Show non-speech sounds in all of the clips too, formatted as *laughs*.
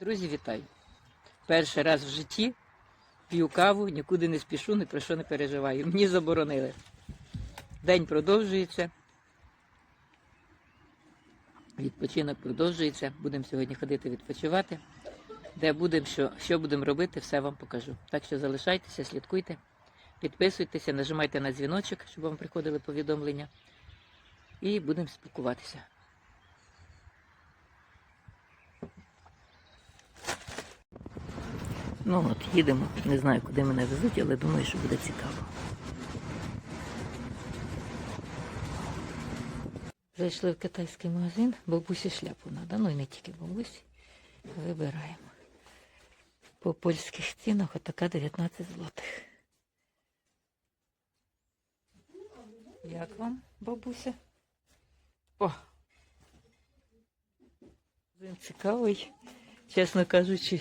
Друзі, вітаю! Перший раз в житті п'ю каву, нікуди не спішу, ні про що не переживаю. Мені заборонили. День продовжується. Відпочинок продовжується. Будемо сьогодні ходити відпочивати. Де будемо, що, що будемо робити, все вам покажу. Так що залишайтеся, слідкуйте, підписуйтеся, нажимайте на дзвіночок, щоб вам приходили повідомлення. І будемо спілкуватися. Ну от, їдемо. Не знаю, куди мене везуть, але думаю, що буде цікаво. Зайшли в китайський магазин, бабусі шляпу треба, ну і не тільки бабусі. Вибираємо. По польських цінах отака 19 злотих. Як вам, бабуся? О! Він цікавий, чесно кажучи,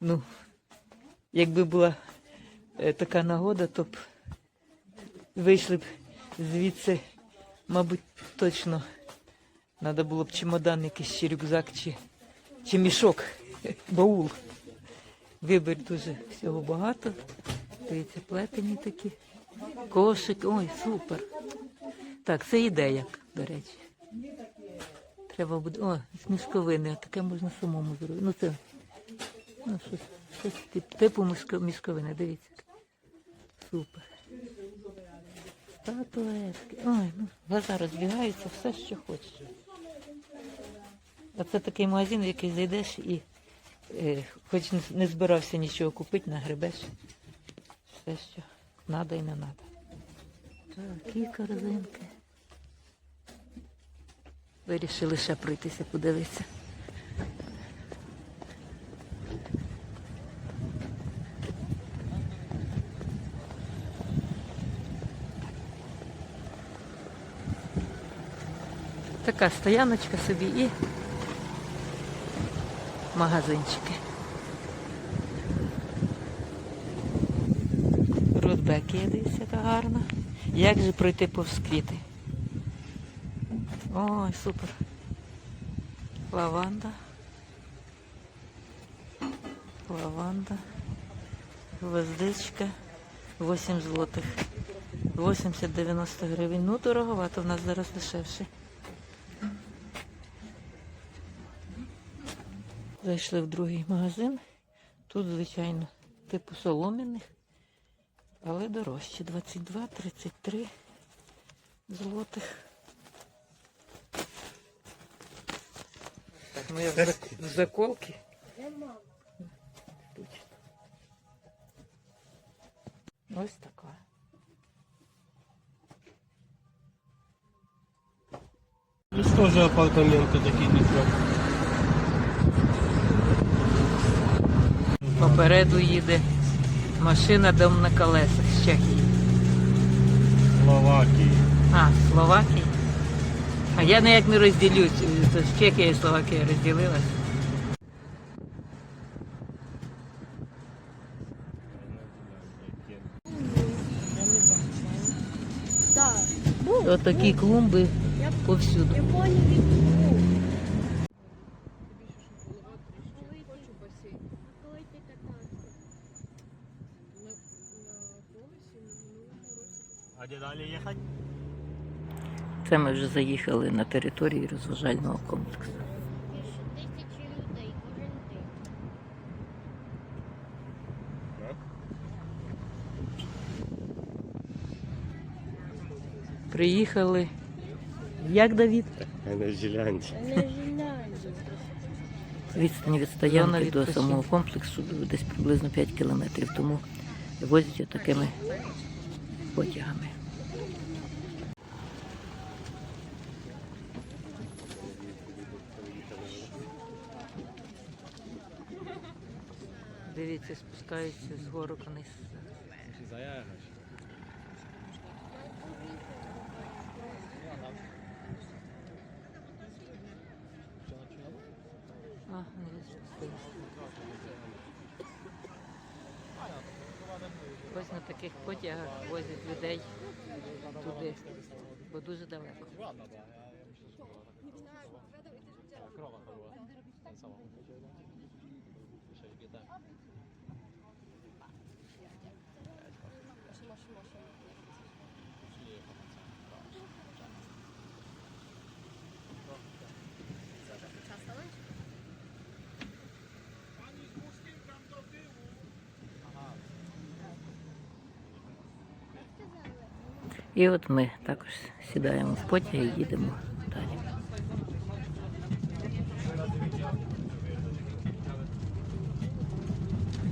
ну, якби була е, така нагода, то б вийшли б звідси, мабуть, точно. Треба було б чемодан якийсь чи рюкзак, чи, чи мішок, *laughs* баул. Вибір дуже всього багато. Дивіться, плетені такі. Кошик, ой, супер. Так, це ідея, до речі. Треба буде. О, з мішковини, таке можна самому зробити. Ну це Ну, щось, щось тип- типу мішковини, дивіться. Супер. Статуетки. Ой, ну, глаза розбігаються, все, що хочеш. А це такий магазин, в який зайдеш і е, хоч не, збирався нічого купити, нагребеш. Все, що треба і не треба. Так, і корзинки. Вирішили ще пройтися, подивитися. Така стояночка собі і магазинчики. Рудбек є, дивіться, яка гарна. Як же пройти повз квіти? Ой, супер. Лаванда. Лаванда. Гвоздичка. 8 злотих. 80-90 гривень. Ну, дороговато в нас зараз дешевше. Зайшли в другий магазин. Тут, звичайно, типу солом'яних, але дорожче. 22-33 злотих. Так, ну я в зак- в заколки. Ось така. Здесь тоже апартаменты такие Попереду їде машина дом на колесах з Чехії. Словакии. А, Словакії. А я ніяк не розділюсь. Це ж Чехія і Словакія розділилась. Був. Отакі клумби Я повсюду. А где далее ехать? Це ми вже заїхали на територію розважального комплексу. Більше тисячі людей кожен день. Приїхали. Як Давід? На Зелянде. Не знаю. Відстань від стоянки до самого комплексу десь приблизно 5 кілометрів, тому возять отакими потягами. Дивіться, спускаються з гору вниз. А, не стоїть. Ось на таких потягах возять людей туди, бо дуже далеко. І от ми також сідаємо в потяг і їдемо далі.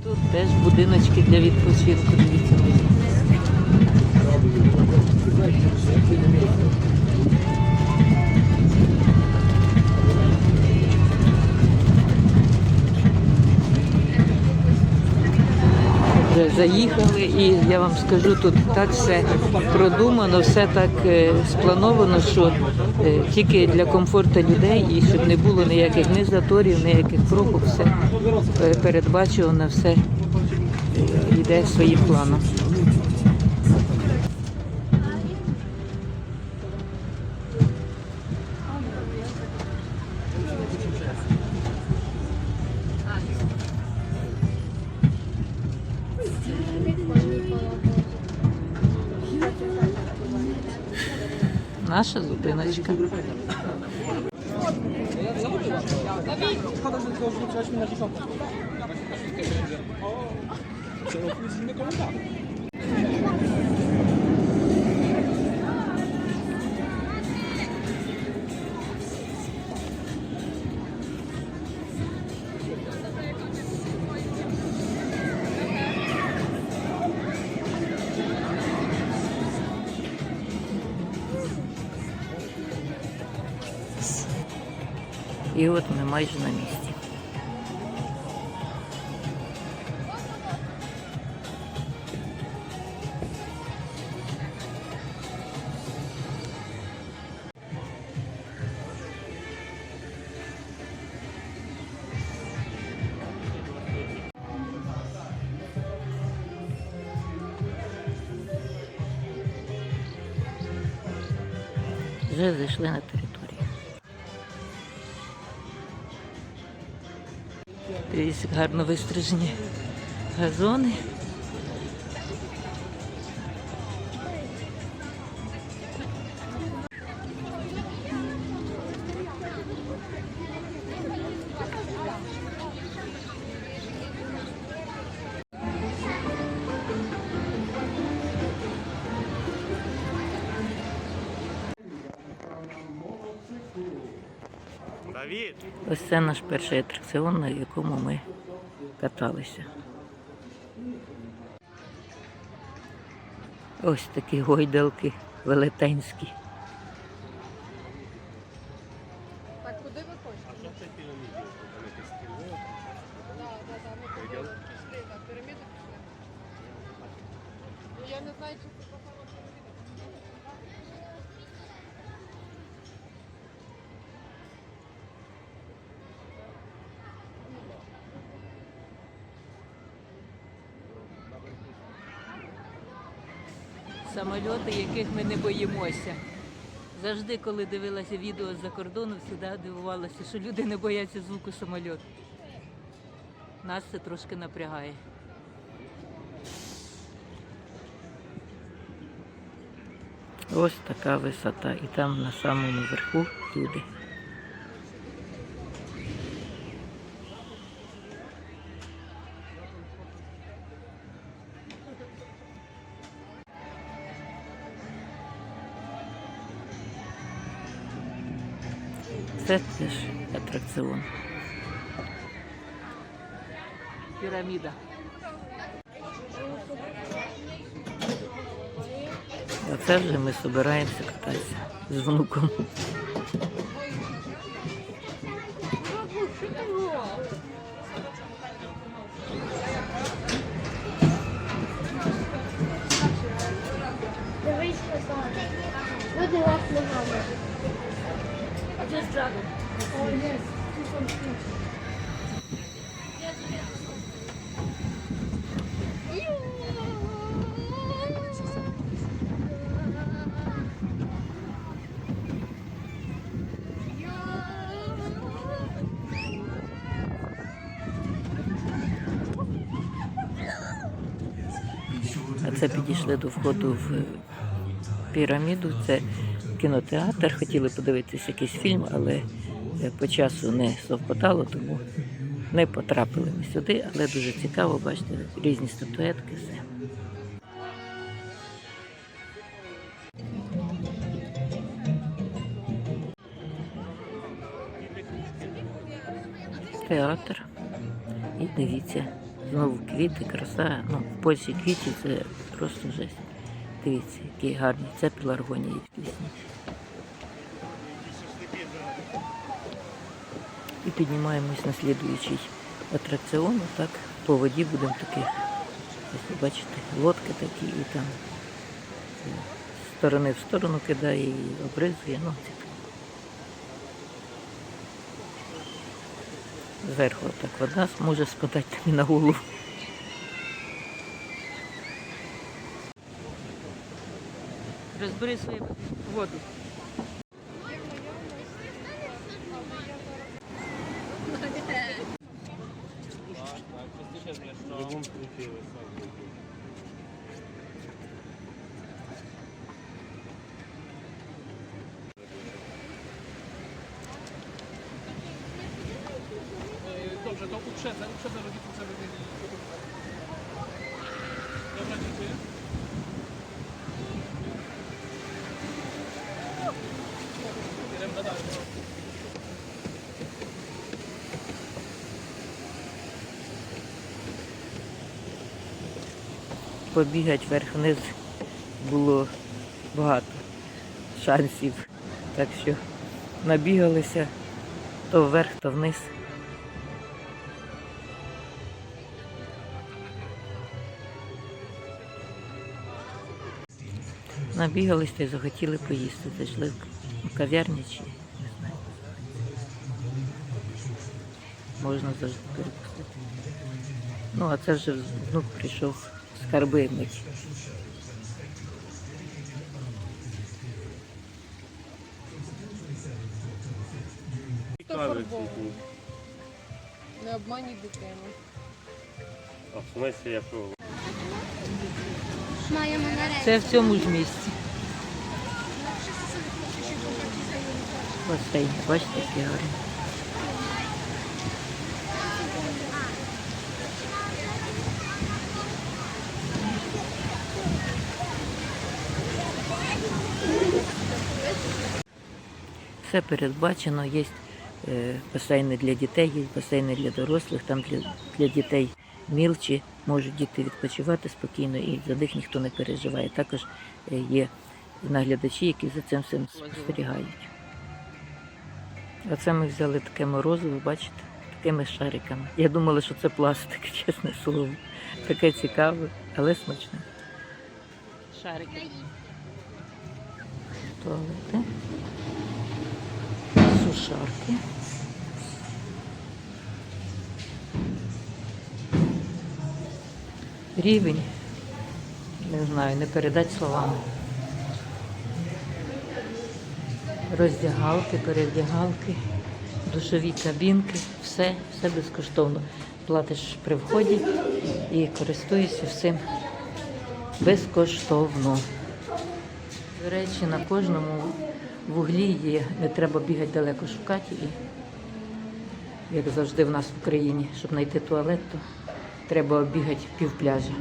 Тут теж будиночки для відпочинку. Дивіться. Заїхали, і я вам скажу, тут так все продумано, все так е, сплановано, що е, тільки для комфорту людей і щоб не було ніяких ні заторів, ніяких пробок, все е, передбачено, все йде своїм планом. Наша зупиночка. І от ми майже на місці. Вже зайшли на територію. Дивіться, гарно вистрижені газони. Ось це наш перший атракціон, на якому ми каталися. Ось такі гойдалки велетенські. Так, куди ви хочете? Я не знаю, чи Самольоти, яких ми не боїмося. Завжди, коли дивилася відео з-за кордону, завжди дивувалася, що люди не бояться звуку самольоту. Нас це трошки напрягає. Ось така висота. І там на самому верху люди. Це теж атракціон. Піраміда. Оце вже ми збираємося кататися з внуком. Це підійшли до входу в піраміду. Це кінотеатр. Хотіли подивитися якийсь фільм, але по часу не совпадало, тому не потрапили ми сюди, але дуже цікаво, бачите, різні статуетки, все. Театр. І дивіться, знову квіти, краса. Ну, В Польщі квіти це просто жесть. Дивіться, який гарний. Це пеларгонії пісні. І піднімаємось на слідуючий атракціон. Так, по воді будемо таки, ось бачите, лодки такі і там е, з сторони в сторону кидає і обризує. Ну. Зверху так вода може спадати тобі на голову. Розбери свою воду. Dobrze, to uprzedzę, uprzedzę rodziców, żeby mieli... Dobra, dziękuję. Idziemy dalej. побігати вверх-вниз було багато шансів. Так що набігалися то вверх, то вниз. Набігались та й захотіли поїсти. Зайшли в кав'ярні чи не знаю. Можна завжди перепустити. Ну, а це вже внук прийшов скарби мить. Тут. Не обманюй дитину. А в смысле, я що? Це в цьому ж місці. Басейн, бачите, які гарні. Все передбачено, є е, басейни для дітей, є басейни для дорослих, там для, для дітей мілчі, можуть діти відпочивати спокійно і за них ніхто не переживає. Також е, є наглядачі, які за цим всім спостерігають. Оце ми взяли таке морозиво, бачите, такими шариками. Я думала, що це пластик, *laughs* чесне слово. Таке цікаве, але смачне. Шарики. Туалети. Сушарки. Рівень. Не знаю, не передати словами. Роздягалки, перевдягалки, душові кабінки, все, все безкоштовно. Платиш при вході і користуєшся всім безкоштовно. До речі, на кожному вуглі є, не треба бігати далеко шукати. І, як завжди в нас в Україні, щоб знайти туалет, то треба обігати пів пляжа.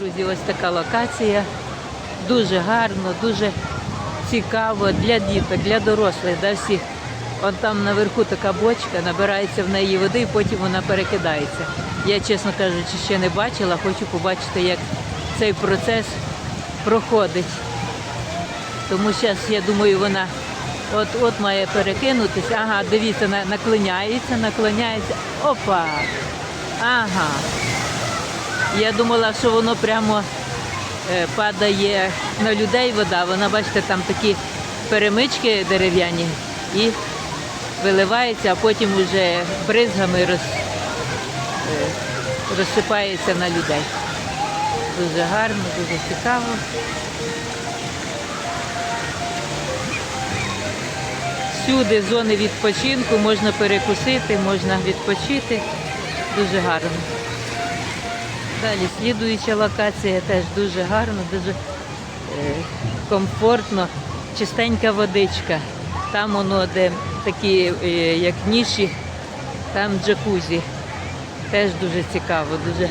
Друзі, ось така локація. Дуже гарно, дуже цікаво для діток, для дорослих, для всіх. От там наверху така бочка, набирається в неї води і потім вона перекидається. Я, чесно кажучи, ще не бачила, хочу побачити, як цей процес проходить. Тому зараз, я думаю, вона от-от має перекинутися. Ага, дивіться, на- наклоняється, наклоняється. Опа! Ага. Я думала, що воно прямо е, падає на людей вода. Вона, бачите, там такі перемички дерев'яні і виливається, а потім уже бризгами роз, е, розсипається на людей. Дуже гарно, дуже цікаво. Всюди зони відпочинку, можна перекусити, можна відпочити. Дуже гарно. Далі слідуюча локація теж дуже гарно, дуже е, комфортно, чистенька водичка. Там воно, де такі, е, як ніші, там джакузі. Теж дуже цікаво, дуже, е,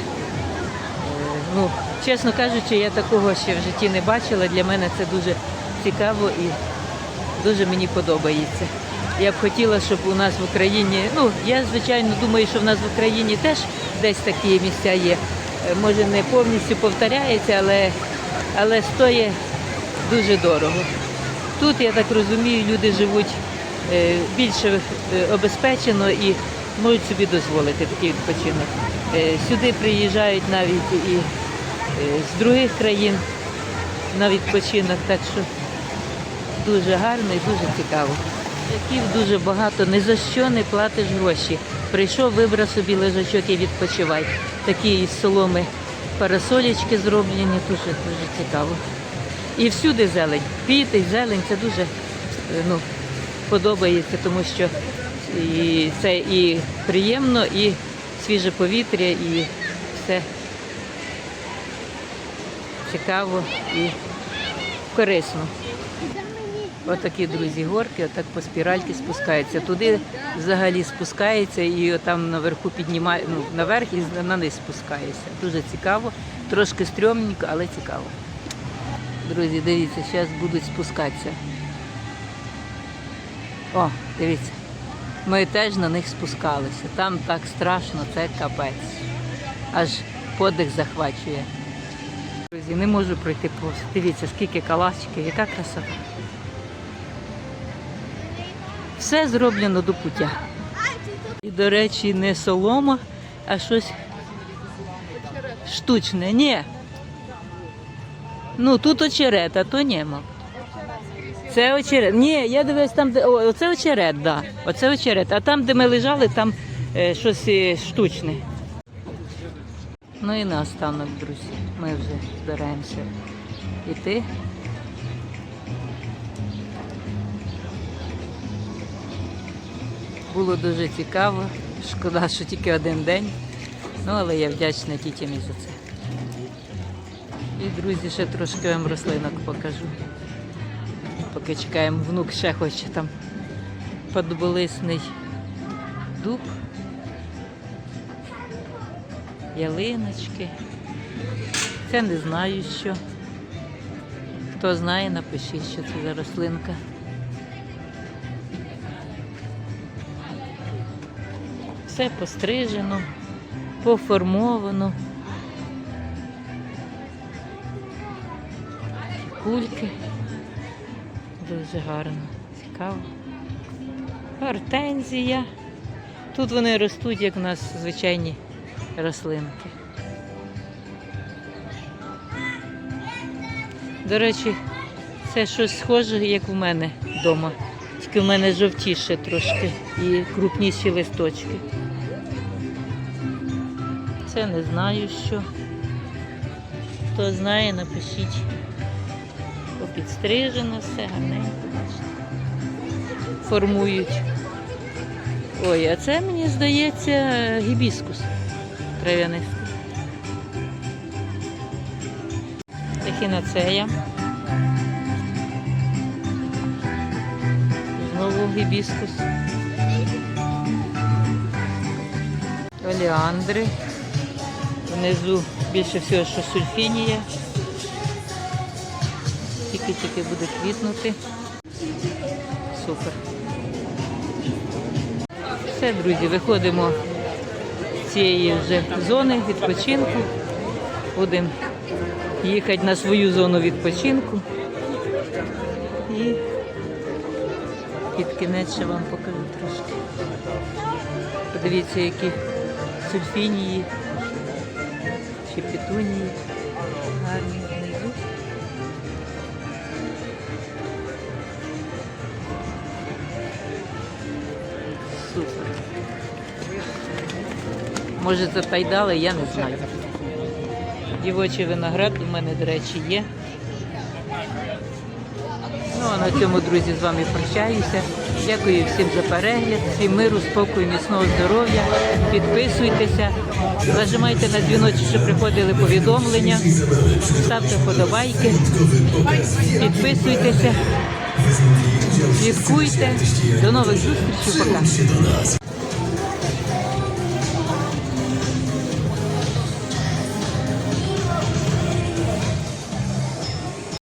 ну, чесно кажучи, я такого ще в житті не бачила. Для мене це дуже цікаво і дуже мені подобається. Я б хотіла, щоб у нас в Україні, ну я звичайно думаю, що в нас в Україні теж десь такі місця є. Е, Може не повністю повторяється, але, але стоїть дуже дорого. Тут, я так розумію, люди живуть е, більше обезпечено і можуть собі дозволити такий відпочинок. Е, Сюди приїжджають навіть і з других країн на відпочинок, так що дуже гарно і дуже цікаво. Дуже багато, ні за що не платиш гроші. Прийшов, вибрав собі лежачок і відпочивай. Такі із соломи парасолічки зроблені, дуже дуже цікаво. І всюди зелень. Квіти, зелень це дуже е, ну, подобається, тому що і це і приємно, і свіже повітря, і все цікаво і корисно. Отакі, друзі, горки, отак по спіральки спускаються. Туди взагалі спускається і там наверху піднімає, ну, наверх і на низ спускається. Дуже цікаво, трошки стрьомненько, але цікаво. Друзі, дивіться, зараз будуть спускатися. О, дивіться. Ми теж на них спускалися. Там так страшно, це капець. Аж подих захвачує. Друзі, не можу пройти повз. Дивіться, скільки калачиків, яка красота. Все зроблено до пуття. І, до речі, не солома, а щось штучне. Ні. Ну, тут очерет, а то нема. Це очерет. Ні, я дивлюсь там, де. О, оце очерет, да. Оце очерет. А там, де ми лежали, там е, щось е, штучне. Ну і наостанок, друзі. Ми вже збираємося йти. Було дуже цікаво. Шкода, що тільки один день. Ну, але я вдячна тітямі за це. І, друзі, ще трошки вам рослинок покажу. Поки чекаємо, внук ще хоче там подболисний дуб, ялиночки. Це не знаю що. Хто знає, напишіть, що це за рослинка. Все пострижено, поформовано. Кульки. Дуже гарно, цікаво. Гортензія. Тут вони ростуть, як у нас звичайні рослинки. До речі, це щось схоже, як у мене вдома. Тільки в мене жовтіше трошки і крупніші листочки. Це не знаю що. Хто знає, напишіть. Попідстрижено все гарненько, бачите. Формують. Ой, а це мені здається гібіскус трав'янистий. Ехінацея. Гібіскус. Оліандри. Внизу більше всього, що сульфінія. Тільки-тільки буде квітнути. Супер. Все, друзі, виходимо з цієї вже зони відпочинку. Будемо їхати на свою зону відпочинку. Кінець ще вам покажу трошки. Подивіться, які сульфінії чи петунії гарні внизу. Супер. Може це тайдали, я не знаю. Дівочий виноград у мене, до речі, є. Ну а на цьому, друзі, з вами прощаюся. Дякую всім за перегляд, всім миру, спокою, міцного здоров'я. Підписуйтеся, нажимайте на дзвіночок, щоб приходили повідомлення, ставте вподобайки, підписуйтеся, слідкуйте. До нових зустрічей, пока.